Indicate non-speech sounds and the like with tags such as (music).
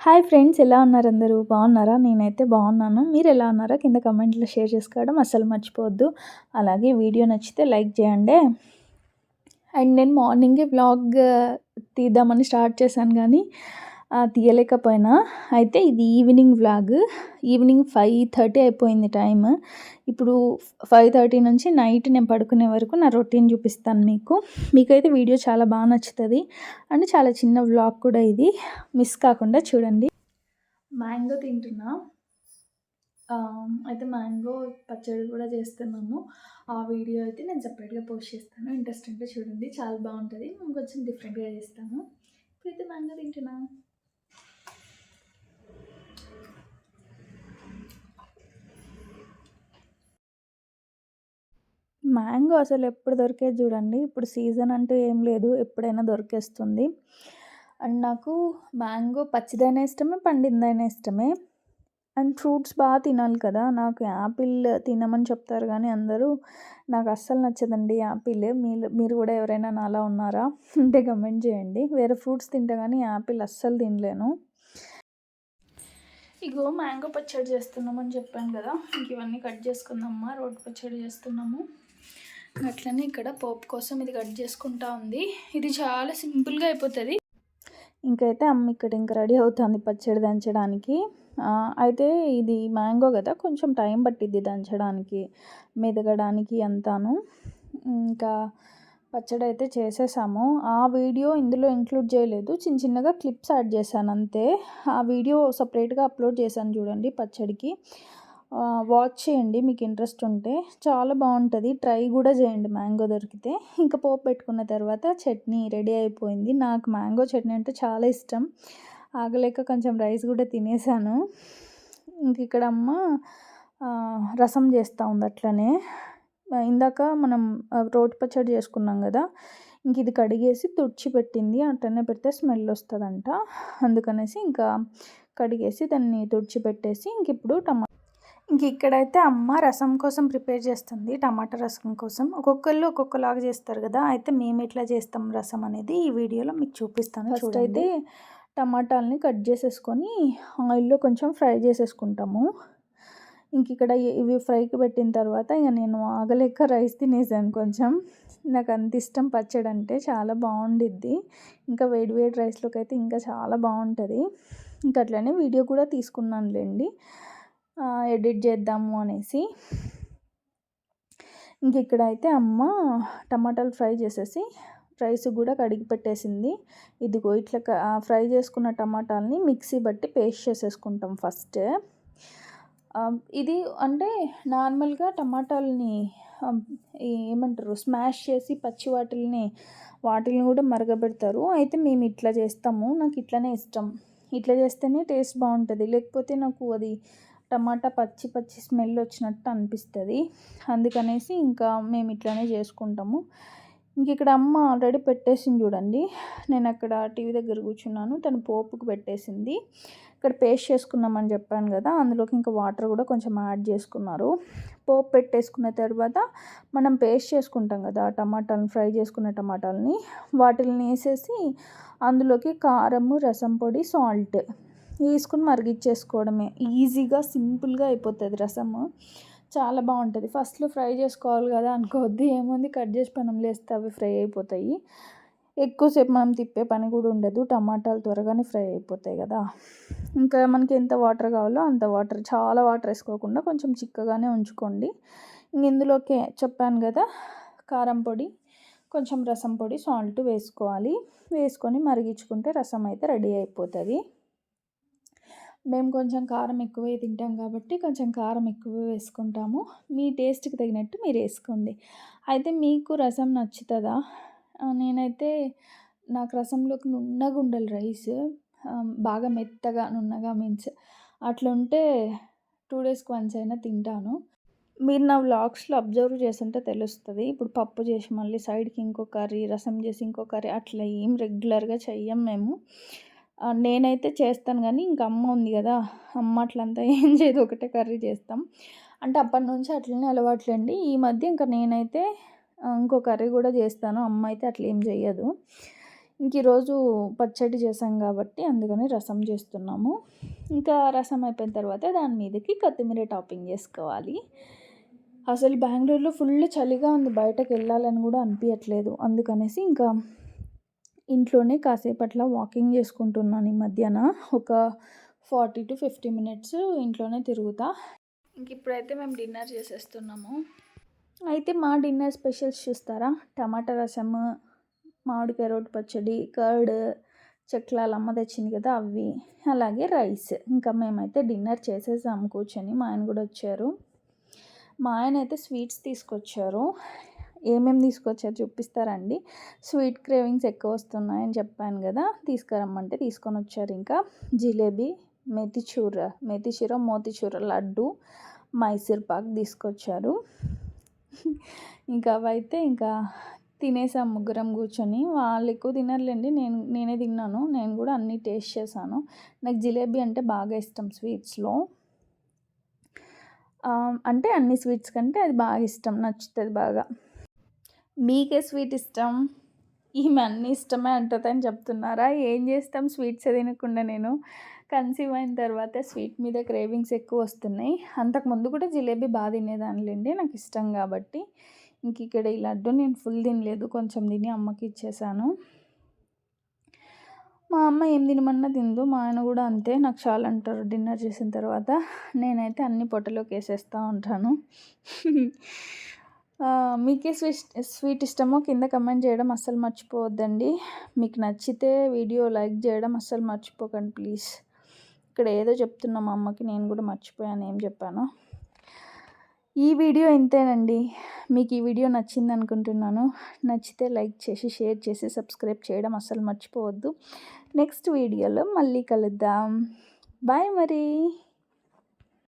Hi friends ఎలా ఉన్నారు అందరూ? బాగున్నారా? నేనైతే బాగున్నాను. మీరు ఎలా ఉన్నారా? కింద కమెంట్లో షేర్ చేసుకోవడం అస్సలు మర్చిపోవద్దు. అలాగే వీడియో నచ్చితే లైక్ చేయండి. అండ్ నేను మార్నింగే బ్లాగ్ తీద్దామని స్టార్ట్ చేశాను కానీ తీయలేకపోయినా. అయితే ఇది evening vlog. Evening five thirty అయిపోయింది టైం ఇప్పుడు ఫైవ్ థర్టీ నుంచి నైట్ నేను పడుకునే వరకు నా రొటీన్ చూపిస్తాను మీకు. మీకైతే వీడియో చాలా బాగా నచ్చుతుంది. అండ్ చాలా చిన్న వ్లాగ్ కూడా ఇది. మిస్ కాకుండా చూడండి. మ్యాంగో తింటున్నా. అయితే మ్యాంగో పచ్చడి కూడా చేస్తున్నాము ఆ వీడియో అయితే నేను సపరేట్గా పోస్ట్ చేస్తాను. ఇంట్రెస్ట్ ఉంటే చూడండి. చాలా బాగుంటుంది. కొంచెం డిఫరెంట్గా చేస్తాను. ఇప్పుడైతే మ్యాంగో తింటున్నా. మ్యాంగో అసలు ఎప్పుడు దొరికేది చూడండి. ఇప్పుడు సీజన్ అంటూ ఏం లేదు. ఎప్పుడైనా దొరికేస్తుంది. అండ్ నాకు మ్యాంగో పచ్చిదైనా ఇష్టమే పండిందైనా ఇష్టమే. అండ్ ఫ్రూట్స్ బాగా తినాలి కదా. నాకు యాపిల్ తినమని చెప్తారు కానీ అందరూ నాకు అస్సలు నచ్చదండి యాపిల్. మీరు మీరు కూడా ఎవరైనా నాలా ఉన్నారా? అంటే కమెంట్ చేయండి. వేరే ఫ్రూట్స్ తింటే కానీ యాపిల్ అస్సలు తినలేను. ఇగో మ్యాంగో పచ్చడి చేస్తున్నామని చెప్పాను కదా. ఇంక ఇవన్నీ కట్ చేసుకుందామా? రోడ్డు పచ్చడి చేస్తున్నాము. అట్లనే ఇక్కడ పోపు కోసం ఇది కట్ చేసుకుంటా ఉంది. ఇది చాలా సింపుల్గా అయిపోతుంది. ఇంకైతే అమ్మ ఇక్కడ ఇంకా రెడీ అవుతుంది పచ్చడి దంచడానికి. అయితే ఇది మ్యాంగో కదా కొంచెం టైం పట్టిద్ది దంచడానికి మెదగడానికి అంతాను. ఇంకా పచ్చడి అయితే చేసేసాము. ఆ వీడియో ఇందులో ఇంక్లూడ్ చేయలేదు. చిన్న చిన్నగా క్లిప్స్ యాడ్ చేశాను అంతే. ఆ వీడియో సపరేట్గా అప్లోడ్ చేశాను చూడండి పచ్చడికి. వాచ్ చేయండి మీకు ఇంట్రెస్ట్ ఉంటే. చాలా బాగుంటుంది. ట్రై కూడా చేయండి. మ్యాంగో దొరికితే. ఇంకా పోపు పెట్టుకున్న తర్వాత చట్నీ రెడీ అయిపోయింది. నాకు మ్యాంగో చట్నీ అంటే చాలా ఇష్టం. ఆగలేక కొంచెం రైస్ కూడా తినేసాను. ఇంక ఇక్కడ అమ్మ రసం చేస్తూ ఉంది అట్లనే. ఇందాక మనం రోటి పచ్చడి చేసుకున్నాం కదా. ఇంక ఇది కడిగేసి తుడిచి పెట్టింది. అట్లనే పెడితే స్మెల్ వస్తుందంట. అందుకనేసి ఇంకా కడిగేసి దాన్ని తుడిచి పెట్టేసి ఇంక ఇప్పుడు టమా ఇంక ఇక్కడైతే అమ్మ రసం కోసం ప్రిపేర్ చేస్తుంది టమాటా రసం కోసం. ఒక్కొక్కళ్ళు ఒక్కొక్కలాగా చేస్తారు కదా అయితే మేము ఎట్లా చేస్తాం రసం అనేది ఈ వీడియోలో మీకు చూపిస్తాను ఫస్ట్ అయితే టమాటాలని కట్ చేసేసుకొని ఆయిల్లో కొంచెం ఫ్రై చేసేసుకుంటాము. ఇంక ఇక్కడ ఇవి ఫ్రైకి పెట్టిన తర్వాత ఇక నేను ఆగలేక రైస్ తినేసాను కొంచెం. నాకు అంత ఇష్టం పచ్చడి అంటే చాలా బాగుండిద్ది. ఇంకా వేడి వేడి రైస్లోకి అయితే ఇంకా చాలా బాగుంటుంది. ఇంకా అట్లనే వీడియో కూడా తీసుకున్నానులేండి. ఎడిట్ చేద్దాము అనేసి. ఇంక ఇక్కడైతే అమ్మ టమాటాలు ఫ్రై చేసేసి రైస్ కూడా కడిగి పెట్టేసింది. ఇదిగో ఇట్లా ఫ్రై చేసుకున్న టమాటాలని మిక్సీ బట్టి పేస్ట్ చేసేసుకుంటాం ఫస్ట్. ఇది అంటే నార్మల్గా టమాటాలని ఏమంటారు స్మాష్ చేసి పచ్చి వాటిల్ని వాటిని కూడా మరగబెడతారు. అయితే మేము ఇట్లా చేస్తాము. నాకు ఇట్లనే ఇష్టం. ఇట్లా చేస్తేనే టేస్ట్ బాగుంటుంది. లేకపోతే నాకు అది టమాటా పచ్చి పచ్చి స్మెల్ వచ్చినట్టు అనిపిస్తుంది. అందుకనేసి ఇంకా మేము ఇట్లానే చేసుకుంటాము. ఇంక ఇక్కడ అమ్మ ఆల్రెడీ పెట్టేసింది చూడండి. నేను అక్కడ టీవీ దగ్గర కూర్చున్నాను. తను పోపుకు పెట్టేసింది. ఇక్కడ పేస్ట్ చేసుకున్నామని చెప్పాను కదా అందులోకి ఇంకా వాటర్ కూడా కొంచెం యాడ్ చేసుకున్నారు. పోపు పెట్టేసుకున్న తర్వాత మనం పేస్ట్ చేసుకుంటాం కదా టమాటాలను ఫ్రై చేసుకున్న టమాటాలని. వాటిని వేసేసి అందులోకి కారము రసం పొడి సాల్ట్ వేసుకుని మరిగిచ్చేసుకోవడమే. ఈజీగా సింపుల్గా అయిపోతుంది రసము. చాలా బాగుంటుంది. ఫస్ట్లో ఫ్రై చేసుకోవాలి కదా అనుకోవద్దు. ఏముంది? కట్ చేసి పనం లేస్తే అవి ఫ్రై అయిపోతాయి. ఎక్కువసేపు మనం తిప్పే పని కూడా ఉండదు. టమాటాలు త్వరగానే ఫ్రై అయిపోతాయి కదా. ఇంకా మనకి ఎంత వాటర్ కావాలో అంత వాటర్. చాలా వాటర్ వేసుకోకుండా కొంచెం చిక్కగానే ఉంచుకోండి. ఇందులోకి చెప్పాను కదా కారం పొడి కొంచెం రసం పొడి సాల్ట్ వేసుకోవాలి. వేసుకొని మరిగించుకుంటే రసం అయితే రెడీ అయిపోతుంది. మేము కొంచెం కారం ఎక్కువే తింటాం కాబట్టి కొంచెం కారం ఎక్కువ వేసుకుంటాము. మీ టేస్ట్కి తగినట్టు మీరు వేసుకోండి. అయితే మీకు రసం నచ్చుతుందా? నేనైతే నాకు రసంలోకి నున్నగా ఉండాలి రైస్ బాగా మెత్తగా నున్నగా మీన్స్ అట్లుంటే ఉంటే టూ డేస్కి వన్స్ అయినా తింటాను. మీరు నా వ్లాగ్స్లో అబ్జర్వ్ చేస్తుంటే తెలుస్తుంది. ఇప్పుడు పప్పు చేసి మళ్ళీ సైడ్కి ఇంకో కర్రీ రసం చేసి ఇంకో కర్రీ అట్లా ఏం రెగ్యులర్గా చెయ్యం మేము. నేనైతే చేస్తాను కానీ ఇంక అమ్మ ఉంది కదా అమ్మ అట్లంతా (laughs) ఏం చేయదు ఒకటే కర్రీ చేస్తాం. అంటే అప్పటి నుంచి అట్లనే అలవాట్లండి. ఈ మధ్య ఇంకా నేనైతే ఇంకో కర్రీ కూడా చేస్తాను. అమ్మ అయితే అట్లా ఏం చేయదు ఇంక ఈరోజు పచ్చడి చేసాం కాబట్టి అందుకని రసం చేస్తున్నాము. ఇంకా రసం అయిపోయిన తర్వాత దాని మీదకి కొత్తిమీర టాపింగ్ చేసుకోవాలి. అసలు బెంగళూరులో ఫుల్ చలిగా ఉంది. బయటకు వెళ్ళాలని కూడా అనిపించట్లేదు అందుకనేసి ఇంకా ఇంట్లోనే కాసేపు అట్లా వాకింగ్ చేసుకుంటున్నాను ఈ మధ్యాహ్న ఒక ఫార్టీ టు ఫిఫ్టీ మినిట్స్ ఇంట్లోనే తిరుగుతా. ఇంక ఇప్పుడైతే మేము డిన్నర్ చేసేస్తున్నాము. అయితే మా డిన్నర్ స్పెషల్స్ చూస్తారా? టమాటా రసం మామిడికాయ రోటి పచ్చడి కర్డ్ చెక్లాలు అమ్మ తెచ్చింది కదా అవి అలాగే రైస్. ఇంకా మేమైతే డిన్నర్ చేసేసాము కూర్చొని. మా ఆయన కూడా వచ్చారు. మా ఆయన అయితే స్వీట్స్ తీసుకొచ్చారు. ఏమేమి తీసుకొచ్చారు చూపిస్తారండి. స్వీట్ క్రేవింగ్స్ ఎక్కువ వస్తున్నాయని చెప్పాను కదా తీసుకురమ్మంటే తీసుకొని వచ్చారు ఇంకా. జిలేబీ మెతిచూర మెతిచూర మోతిచూర లడ్డు మైసూర్ పాక్ తీసుకొచ్చారు. ఇంకా అవైతే ఇంకా తినేసాం ముగ్గురం కూర్చొని. వాళ్ళు ఎక్కువ తినర్లేండి నేను నేనే తిన్నాను. నేను కూడా అన్నీ టేస్ట్ చేశాను. నాకు జిలేబీ అంటే బాగా ఇష్టం స్వీట్స్లో. అంటే అన్ని స్వీట్స్ కంటే అది బాగా ఇష్టం నచ్చుతుంది బాగా. మీకే స్వీట్ ఇష్టం? ఈమె అన్ని ఇష్టమే అంటుందని చెప్తున్నారా? ఏం చేస్తాం? స్వీట్స్ తినకుండా నేను కన్సీవ్ అయిన తర్వాత స్వీట్ మీద క్రేవింగ్స్ ఎక్కువ వస్తున్నాయి. అంతకుముందు కూడా జిలేబీ బాగా తినేదానిలేండి. నాకు ఇష్టం కాబట్టి ఇంక ఇక్కడ ఈ లడ్డు నేను ఫుల్ తినలేదు. కొంచెం తిని అమ్మకి ఇచ్చేసాను. మా అమ్మ ఏం తినమన్నా తిందు. మా ఆయన కూడా అంతే. నాకు చాలా అంటారు. డిన్నర్ చేసిన తర్వాత నేనైతే అన్ని పొట్టలోకి వేసేస్తూ ఉంటాను. మీకే స్వీట్ స్వీట్ ఇష్టమో కింద కమెంట్ చేయడం అస్సలు మర్చిపోవద్దండి. మీకు నచ్చితే వీడియో లైక్ చేయడం అస్సలు మర్చిపోకండి ప్లీజ్. ఇక్కడ ఏదో చెప్తున్నా మా అమ్మకి నేను కూడా మర్చిపోయాను ఏం చెప్పాను. ఈ వీడియో ఇంతేనండి. మీకు ఈ వీడియో నచ్చింది అనుకుంటున్నాను. నచ్చితే లైక్ చేసి షేర్ చేసి సబ్స్క్రైబ్ చేయడం అస్సలు మర్చిపోవద్దు. నెక్స్ట్ వీడియోలో మళ్ళీ కలుద్దాం. బాయ్ మరి.